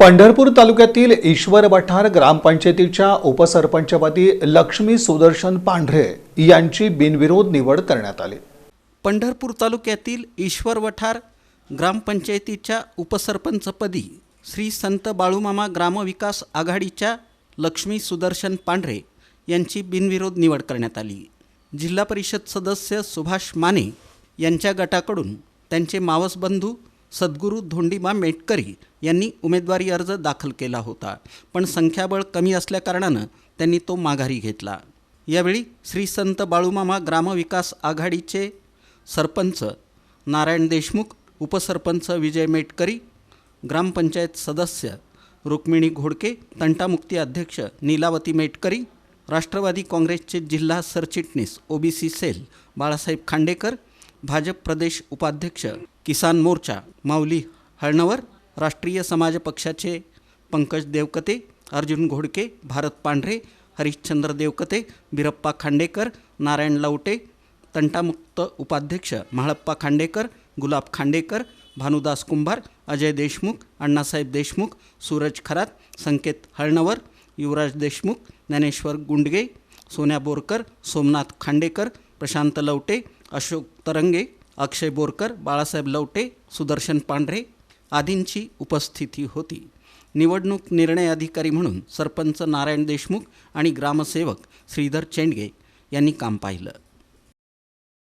पंढरपूर तालुक्यातील ईश्वर वठार ग्रामपंचायतीच्या उपसरपंचपदी लक्ष्मी सुदर्शन पांढरे यांची बिनविरोध निवड करण्यात आली. पंढरपूर तालुक्यातील ईश्वर वठार ग्रामपंचायतीच्या उपसरपंचपदी श्री संत बाळूमामा ग्रामविकास आघाडीच्या लक्ष्मी सुदर्शन पांढरे यांची बिनविरोध निवड करण्यात आली. जिल्हा परिषद सदस्य सुभाष माने यांच्या गटाकडून त्यांचे मावसबंधू सद्गुरू धोंडीबा मेटकरी यांनी उमेदवारी अर्ज दाखल केला होता. पण संख्याबळ कमी असल्याकारणानं त्यांनी तो माघारी घेतला. यावेळी श्री संत बाळूमामा ग्रामविकास आघाडीचे सरपंच नारायण देशमुख उपसरपंच विजय मेटकरी ग्रामपंचायत सदस्य रुक्मिणी घोडके तंटामुक्ती अध्यक्ष नीलावती मेटकरी राष्ट्रवादी काँग्रेसचे जिल्हा सरचिटणीस ओबीसी सेल बाळासाहेब खांडेकर भाजप प्रदेश उपाध्यक्ष किसान मोर्चा माऊली हळणवर राष्ट्रीय समाज पक्षाचे पंकज देवकते अर्जुन घोडके भारत पांढरे हरिश्चंद्र देवकते बिरप्पा खांडेकर नारायण लवटे तंटामुक्त उपाध्यक्ष म्हाळप्पा खांडेकर गुलाब खांडेकर भानुदास कुंभार अजय देशमुख अण्णासाहेब देशमुख सूरज खरात संकेत हळणवर युवराज देशमुख ज्ञानेश्वर गुंडगे सोन्या बोरकर सोमनाथ खांडेकर प्रशांत लवटे अशोक तरंगे अक्षय बोरकर बाळासाहेब लवटे सुदर्शन पांढरे आदींची उपस्थिती होती. निवडणूक निर्णय अधिकारी म्हणून सरपंच नारायण देशमुख आणि ग्रामसेवक श्रीधर चेंडगे यांनी काम पाहिलं.